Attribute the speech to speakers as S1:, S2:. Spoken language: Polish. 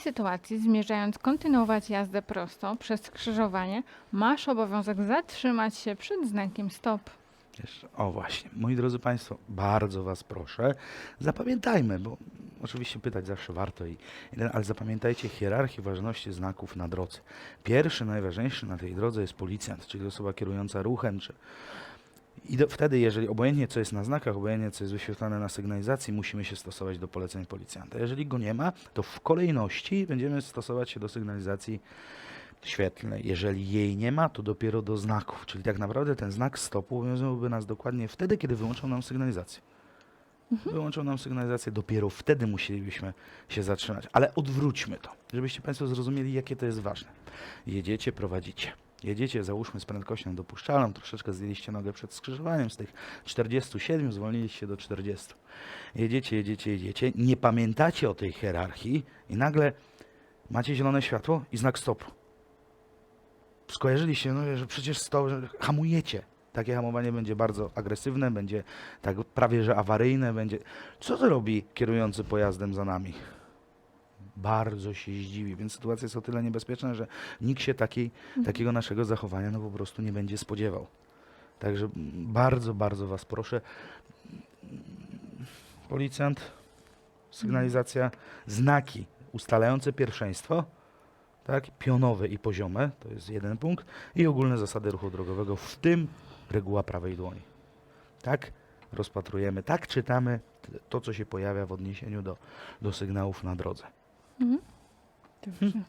S1: sytuacji, zmierzając kontynuować jazdę prosto przez skrzyżowanie, masz obowiązek zatrzymać się przed znakiem stop.
S2: O właśnie, moi drodzy Państwo, bardzo Was proszę, zapamiętajmy, bo oczywiście pytać zawsze warto, i- ale zapamiętajcie hierarchię ważności znaków na drodze. Pierwszy, najważniejszy na tej drodze jest policjant, czyli osoba kierująca ruchem, czy i do, wtedy, jeżeli obojętnie co jest na znakach, obojętnie co jest wyświetlane na sygnalizacji, musimy się stosować do poleceń policjanta. Jeżeli go nie ma, to w kolejności będziemy stosować się do sygnalizacji świetlnej. Jeżeli jej nie ma, to dopiero do znaków. Czyli tak naprawdę ten znak stopu obowiązywałby nas dokładnie wtedy, kiedy wyłączą nam sygnalizację. Wyłączą nam sygnalizację, dopiero wtedy musielibyśmy się zatrzymać. Ale odwróćmy to, żebyście Państwo zrozumieli, jakie to jest ważne. Jedziecie, prowadzicie. Jedziecie, załóżmy, z prędkością dopuszczalną, troszeczkę zdjęliście nogę przed skrzyżowaniem, z tych 47 zwolniliście do 40. Jedziecie, jedziecie, jedziecie, nie pamiętacie o tej hierarchii i nagle macie zielone światło i znak stopu. Skojarzyliście, no, że przecież stop, że hamujecie. Takie hamowanie będzie bardzo agresywne, będzie tak prawie że awaryjne, będzie... Co to robi kierujący pojazdem za nami? Bardzo się zdziwi, więc sytuacja jest o tyle niebezpieczna, że nikt się takiej, takiego naszego zachowania no po prostu nie będzie spodziewał. Także bardzo, bardzo Was proszę. Policjant, sygnalizacja, znaki ustalające pierwszeństwo, tak, pionowe i poziome, to jest jeden punkt, i ogólne zasady ruchu drogowego, w tym reguła prawej dłoni. Tak rozpatrujemy, tak czytamy to, co się pojawia w odniesieniu do, do sygnałów na drodze.
S1: Dobrze.
S2: Dobrze.